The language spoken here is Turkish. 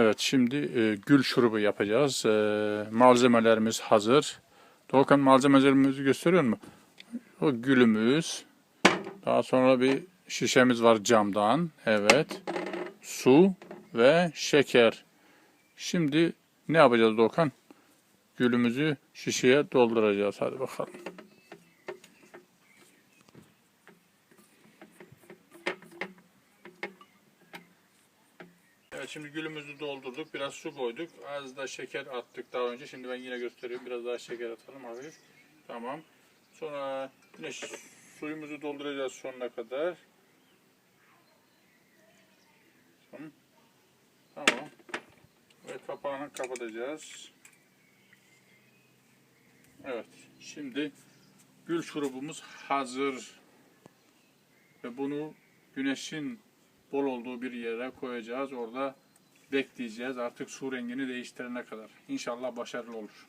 Evet şimdi e, gül şurubu yapacağız. E, malzemelerimiz hazır. Doğukan malzemelerimizi gösteriyor mu? O gülümüz. Daha sonra bir şişemiz var camdan. Evet. Su ve şeker. Şimdi ne yapacağız Doğukan? Gülümüzü şişeye dolduracağız. Hadi bakalım. Evet şimdi gülümüzü doldurduk. Biraz su koyduk. Az da şeker attık daha önce. Şimdi ben yine göstereyim. Biraz daha şeker atalım abi. Tamam. Sonra yine suyumuzu dolduracağız sonuna kadar. Tamam. Tamam. Ve kapağını kapatacağız. Evet. Şimdi gül şurubumuz hazır. Ve bunu güneşin bol olduğu bir yere koyacağız. Orada bekleyeceğiz artık su rengini değiştirene kadar. İnşallah başarılı olur.